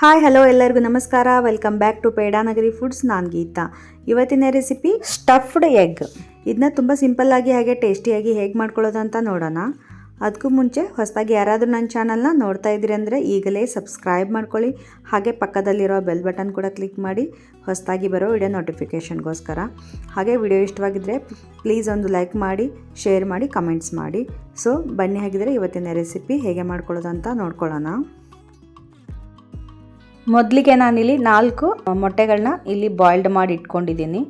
Hi, hello ಎಲ್ಲರಿಗೂ ನಮಸ್ಕಾರ. Welcome back to Pedanagari foods. ನಾನು ಗೀತಾ. ಇವತ್ತಿನ ರೆಸಿಪಿ ಸ್ಟಫ್ಡ್ ಎಗ್. ಇದನ್ನ ತುಂಬ ಸಿಂಪಲ್ಲಾಗಿ ಹಾಗೆ ಟೇಸ್ಟಿಯಾಗಿ ಹೇಗೆ ಮಾಡ್ಕೊಳ್ಳೋದು ಅಂತ ನೋಡೋಣ. ಅದಕ್ಕೂ ಮುಂಚೆ ಹೊಸದಾಗಿ ಯಾರಾದರೂ ನನ್ನ ಚಾನಲ್ನ ನೋಡ್ತಾ ಇದ್ದೀರಿ ಅಂದರೆ ಈಗಲೇ ಸಬ್ಸ್ಕ್ರೈಬ್ ಮಾಡ್ಕೊಳ್ಳಿ. ಹಾಗೆ ಪಕ್ಕದಲ್ಲಿರೋ ಬೆಲ್ ಬಟನ್ ಕೂಡ ಕ್ಲಿಕ್ ಮಾಡಿ ಹೊಸದಾಗಿ ಬರೋ ವಿಡಿಯೋ ನೋಟಿಫಿಕೇಷನ್ಗೋಸ್ಕರ. ಹಾಗೆ ವಿಡಿಯೋ ಇಷ್ಟವಾಗಿದ್ದರೆ ಪ್ಲೀಸ್ ಒಂದು ಲೈಕ್ ಮಾಡಿ, ಶೇರ್ ಮಾಡಿ, ಕಮೆಂಟ್ಸ್ ಮಾಡಿ. ಸೊ, ಬನ್ನಿ ಹಾಗಿದ್ರೆ ಇವತ್ತಿನ ರೆಸಿಪಿ ಹೇಗೆ ಮಾಡ್ಕೊಳ್ಳೋದು ಅಂತ ನೋಡ್ಕೊಳ್ಳೋಣ. ಮೊದಲಿಗೆ ನಾನಿಲ್ಲಿ ನಾಲ್ಕು ಮೊಟ್ಟೆಗಳನ್ನ ಇಲ್ಲಿ ಬಾಯ್ಲ್ಡ್ ಮಾಡಿ ಇಟ್ಕೊಂಡಿದ್ದೀನಿ.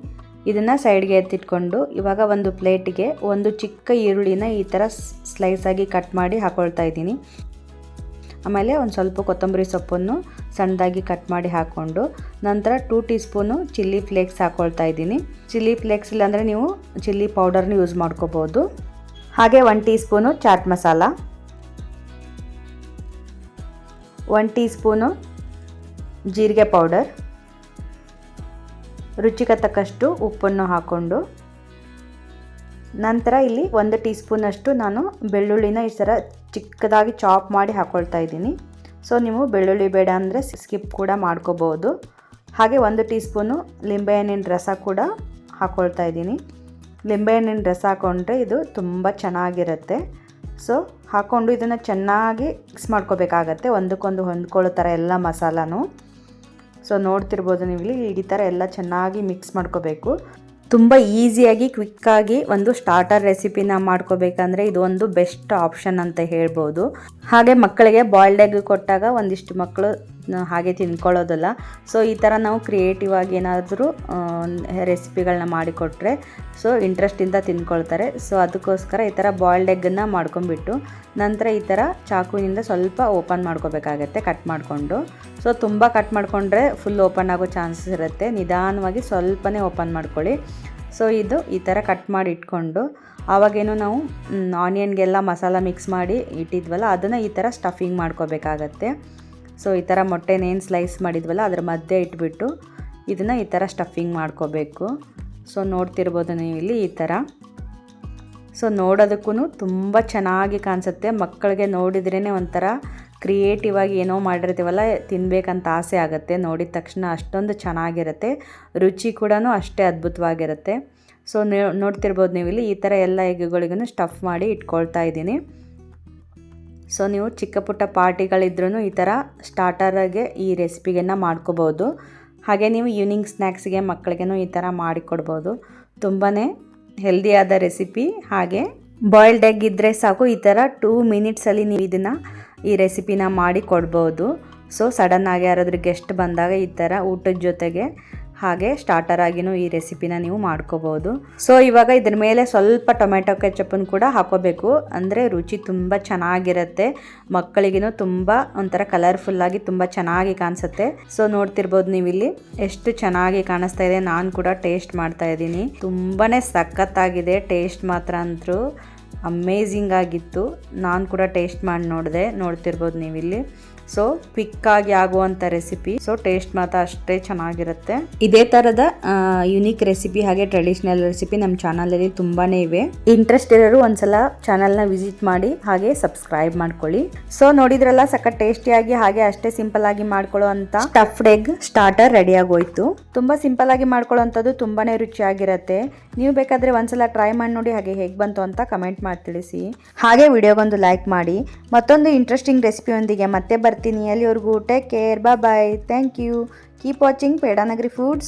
ಇದನ್ನು ಸೈಡ್ಗೆ ಎತ್ತಿಟ್ಕೊಂಡು, ಇವಾಗ ಒಂದು ಪ್ಲೇಟಿಗೆ ಒಂದು ಚಿಕ್ಕ ಈರುಳ್ಳಿನ ಈ ಥರ ಸ್ಲೈಸ್ ಆಗಿ ಕಟ್ ಮಾಡಿ ಹಾಕ್ಕೊಳ್ತಾ ಇದ್ದೀನಿ. ಆಮೇಲೆ ಒಂದು ಸ್ವಲ್ಪ ಕೊತ್ತಂಬರಿ ಸೊಪ್ಪನ್ನು ಸಣ್ಣದಾಗಿ ಕಟ್ ಮಾಡಿ ಹಾಕ್ಕೊಂಡು, ನಂತರ two teaspoon chilli flakes ಹಾಕ್ಕೊಳ್ತಾ ಇದ್ದೀನಿ. ಚಿಲ್ಲಿ ಫ್ಲೇಕ್ಸ್ ಇಲ್ಲಾಂದರೆ ನೀವು ಚಿಲ್ಲಿ ಪೌಡರ್ನ ಯೂಸ್ ಮಾಡ್ಕೋಬೋದು. ಹಾಗೆ one teaspoon chaat masala one teaspoon ಜೀರಿಗೆ ಪೌಡರ್, ರುಚಿಗೆ ತಕ್ಕಷ್ಟು ಉಪ್ಪನ್ನು ಹಾಕ್ಕೊಂಡು ನಂತರ ಇಲ್ಲಿ ಒಂದು ಟೀ ಸ್ಪೂನಷ್ಟು ನಾನು ಬೆಳ್ಳುಳ್ಳಿನ ಈ ಥರ ಚಿಕ್ಕದಾಗಿ ಚಾಪ್ ಮಾಡಿ ಹಾಕ್ಕೊಳ್ತಾ ಇದ್ದೀನಿ. ಸೊ, ನೀವು ಬೆಳ್ಳುಳ್ಳಿ ಬೇಡ ಅಂದರೆ ಸ್ಕಿಪ್ ಕೂಡ ಮಾಡ್ಕೋಬೋದು. ಹಾಗೆ ಒಂದು ಟೀ ಸ್ಪೂನು ಲಿಂಬೆಹಣ್ಣಿನ ರಸ ಕೂಡ ಹಾಕ್ಕೊಳ್ತಾ ಇದ್ದೀನಿ. ಲಿಂಬೆಹಣ್ಣಿನ ರಸ ಹಾಕ್ಕೊಂಡ್ರೆ ಇದು ತುಂಬ ಚೆನ್ನಾಗಿರುತ್ತೆ. ಸೊ ಹಾಕ್ಕೊಂಡು ಇದನ್ನು ಚೆನ್ನಾಗಿ ಮಿಕ್ಸ್ ಮಾಡ್ಕೋಬೇಕಾಗತ್ತೆ. ಒಂದಕ್ಕೊಂದು ಹೊಂದ್ಕೊಳ್ಳೋ ಥರ ಎಲ್ಲ ಮಸಾಲಾನು. ಸೊ ನೋಡ್ತಿರ್ಬೋದು ನೀವು ಇಲ್ಲಿ ಈ ಥರ ಎಲ್ಲ ಚೆನ್ನಾಗಿ ಮಿಕ್ಸ್ ಮಾಡ್ಕೋಬೇಕು. ತುಂಬ ಈಸಿಯಾಗಿ ಕ್ವಿಕ್ಕಾಗಿ ಒಂದು ಸ್ಟಾರ್ಟರ್ ರೆಸಿಪಿನ ಮಾಡ್ಕೋಬೇಕಂದ್ರೆ ಇದು ಒಂದು ಬೆಸ್ಟ್ ಆಪ್ಷನ್ ಅಂತ ಹೇಳ್ಬೋದು. ಹಾಗೆ ಮಕ್ಕಳಿಗೆ ಬಾಯ್ಲ್ಡ್ ಎಗ್ ಕೊಟ್ಟಾಗ ಒಂದಿಷ್ಟು ಮಕ್ಕಳು ಹಾಗೆ ತಿನ್ಕೊಳ್ಳೋದಲ್ಲ. ಸೊ ಈ ಥರ ನಾವು ಕ್ರಿಯೇಟಿವ್ ಆಗಿ ಏನಾದರೂ ರೆಸಿಪಿಗಳನ್ನ ಮಾಡಿಕೊಟ್ರೆ ಸೊ ಇಂಟ್ರೆಸ್ಟಿಂದ ತಿನ್ಕೊಳ್ತಾರೆ. ಸೊ ಅದಕ್ಕೋಸ್ಕರ ಈ ಥರ ಬಾಯ್ಲ್ಡ್ ಎಗ್ಗನ್ನು ಮಾಡ್ಕೊಂಬಿಟ್ಟು ನಂತರ ಈ ಥರ ಚಾಕುವಿನಿಂದ ಸ್ವಲ್ಪ ಓಪನ್ ಮಾಡ್ಕೋಬೇಕಾಗತ್ತೆ ಕಟ್ ಮಾಡಿಕೊಂಡು. ಸೊ ತುಂಬ ಕಟ್ ಮಾಡಿಕೊಂಡ್ರೆ ಫುಲ್ ಓಪನ್ ಆಗೋ ಚಾನ್ಸಸ್ ಇರುತ್ತೆ. ನಿಧಾನವಾಗಿ ಸ್ವಲ್ಪನೇ ಓಪನ್ ಮಾಡ್ಕೊಳ್ಳಿ. ಸೊ ಇದು ಈ ಥರ ಕಟ್ ಮಾಡಿ ಇಟ್ಕೊಂಡು ಆವಾಗೇನು ನಾವು ಆನಿಯನ್ಗೆಲ್ಲ ಮಸಾಲ ಮಿಕ್ಸ್ ಮಾಡಿ ಇಟ್ಟಿದ್ವಲ್ಲ, ಅದನ್ನು ಈ ಥರ ಸ್ಟಫಿಂಗ್ ಮಾಡ್ಕೋಬೇಕಾಗತ್ತೆ. ಸೊ, ಈ ಥರ ಮೊಟ್ಟೆನೇನು ಸ್ಲೈಸ್ ಮಾಡಿದ್ವಲ್ಲ, ಅದ್ರ ಮಧ್ಯೆ ಇಟ್ಬಿಟ್ಟು ಇದನ್ನು ಈ ಥರ ಸ್ಟಫಿಂಗ್ ಮಾಡ್ಕೋಬೇಕು. ಸೊ, ನೋಡ್ತಿರ್ಬೋದು ನೀವು ಇಲ್ಲಿ ಈ ಥರ. ಸೊ ನೋಡೋದಕ್ಕೂ ತುಂಬ ಚೆನ್ನಾಗಿ ಕಾಣಿಸುತ್ತೆ. ಮಕ್ಕಳಿಗೆ ನೋಡಿದ್ರೇ ಒಂಥರ ಕ್ರಿಯೇಟಿವ್ ಆಗಿ ಏನೋ ಮಾಡಿರ್ತೀವಲ್ಲ ತಿನ್ನಬೇಕಂತ ಆಸೆ ಆಗುತ್ತೆ. ನೋಡಿದ ತಕ್ಷಣ ಅಷ್ಟೊಂದು ಚೆನ್ನಾಗಿರುತ್ತೆ. ರುಚಿ ಕೂಡ ಅಷ್ಟೇ ಅದ್ಭುತವಾಗಿರುತ್ತೆ. ಸೊ ನೋಡ್ತಿರ್ಬೋದು ನೀವು ಇಲ್ಲಿ ಈ ಥರ ಎಲ್ಲ ಎಗ್ಗಳಿಗೂ ಸ್ಟಫ್ ಮಾಡಿ ಇಟ್ಕೊಳ್ತಾ ಇದ್ದೀನಿ. ಸೊ ನೀವು ಚಿಕ್ಕ ಪುಟ್ಟ ಪಾರ್ಟಿಗಳಿದ್ರೂ ಈ ಥರ ಸ್ಟಾರ್ಟರಿಗೆ ಈ ರೆಸಿಪಿಯನ್ನು ಮಾಡ್ಕೋಬೋದು. ಹಾಗೆ ನೀವು ಈವ್ನಿಂಗ್ ಸ್ನ್ಯಾಕ್ಸ್ಗೆ ಮಕ್ಕಳಿಗೇನು ಈ ಥರ ಮಾಡಿಕೊಡ್ಬೋದು. ತುಂಬಾ ಹೆಲ್ದಿಯಾದ ರೆಸಿಪಿ ಹಾಗೆ ಬಾಯ್ಲ್ಡ್ ಎಗ್ ಇದ್ದರೆ ಸಾಕು, ಈ ಥರ ಟೂ ಮಿನಿಟ್ಸಲ್ಲಿ ನೀವು ಇದನ್ನು ಈ ರೆಸಿಪಿನ ಮಾಡಿ ಕೊಡ್ಬೋದು ಸೊ ಸಡನ್ನಾಗಿ ಯಾರಾದರೂ ಗೆಸ್ಟ್ ಬಂದಾಗ ಈ ಥರ ಊಟದ ಜೊತೆಗೆ ಹಾಗೆ ಸ್ಟಾರ್ಟರ್ ಆಗಿನೂ ಈ ರೆಸಿಪಿನ ನೀವು ಮಾಡ್ಕೋಬೋದು. ಸೊ ಇವಾಗ ಇದ್ರ ಮೇಲೆ ಸ್ವಲ್ಪ ಟೊಮೆಟೊ ಕೆಚಪ್ಪನ್ನು ಕೂಡ ಹಾಕೋಬೇಕು. ಅಂದರೆ ರುಚಿ ತುಂಬ ಚೆನ್ನಾಗಿರುತ್ತೆ. ಮಕ್ಕಳಿಗೂ ತುಂಬ ಒಂಥರ ಕಲರ್ಫುಲ್ಲಾಗಿ ತುಂಬ ಚೆನ್ನಾಗಿ ಕಾಣಿಸುತ್ತೆ. ಸೊ ನೋಡ್ತಿರ್ಬೋದು ನೀವು ಇಲ್ಲಿ ಎಷ್ಟು ಚೆನ್ನಾಗಿ ಕಾಣಿಸ್ತಾ ಇದೆ. ನಾನು ಕೂಡ ಟೇಸ್ಟ್ ಮಾಡ್ತಾ ಇದ್ದೀನಿ. ತುಂಬಾ ಸಖತ್ತಾಗಿದೆ. ಟೇಸ್ಟ್ ಮಾತ್ರ ಅಂತೂ ಅಮೇಝಿಂಗ್ ಆಗಿತ್ತು. ನಾನು ಕೂಡ ಟೇಸ್ಟ್ ಮಾಡಿ ನೋಡಿದೆ, ನೋಡ್ತಿರ್ಬೋದು ನೀವಿಲ್ಲಿ. ಸೊ ಆಗಿ ಆಗುವಂಥ ರೆಸಿಪಿ ಸೊ ಟೇಸ್ಟ್ ಮಾತ್ರ ಅಷ್ಟೇ ಚೆನ್ನಾಗಿರುತ್ತೆ. ಇದೇ ತರದ ಯುನೀಕ್ ರೆಸಿಪಿ ಹಾಗೆ ಟ್ರೆಡಿಷನಲ್ ರೆಸಿಪಿ ನಮ್ಮ ಚಾನಲಲ್ಲಿ ತುಂಬಾನೇ ಇವೆ. ಇಂಟ್ರೆಸ್ಟ್ ಇರೋರು ಒಂದ್ಸಲ ನ ವಿಸಿಟ್ ಮಾಡಿ, ಹಾಗೆ ಸಬ್ಸ್ಕ್ರೈಬ್ ಮಾಡ್ಕೊಳ್ಳಿ. ಸೊ ನೋಡಿದ್ರಲ್ಲ, ಸಖತ್ ಟೇಸ್ಟಿಯಾಗಿ ಹಾಗೆ ಅಷ್ಟೇ ಸಿಂಪಲ್ ಆಗಿ ಮಾಡ್ಕೊಳ್ಳೋ ಅಂತ ಸ್ಟಫ್ಡ್ ಎಗ್ ಸ್ಟಾರ್ಟರ್ ರೆಡಿ ಆಗೋಯ್ತು. ತುಂಬಾ ಸಿಂಪಲ್ ಆಗಿ ಮಾಡ್ಕೊಳ್ಳೋಂಥದ್ದು ತುಂಬಾನೇ ರುಚಿಯಾಗಿರುತ್ತೆ. ನೀವು ಬೇಕಾದ್ರೆ ಒಂದ್ಸಲ ಟ್ರೈ ಮಾಡಿ ನೋಡಿ ಹಾಗೆ ಹೇಗೆ ಬಂತು ಅಂತ ಕಮೆಂಟ್ ಮಾಡಿ ತಿಳಿಸಿ. ಹಾಗೆ ವಿಡಿಯೋಗೊಂದು ಲೈಕ್ ಮಾಡಿ. ಮತ್ತೊಂದು ಇಂಟ್ರೆಸ್ಟಿಂಗ್ ರೆಸಿಪಿಯೊಂದಿಗೆ ಮತ್ತೆ ಬರ್ತೀನಿ. ಅಲ್ಲಿವರೆಗೂ ಟೇಕ್ ಕೇರ್ ಬಾ bye thank you keep watching Pedanagari foods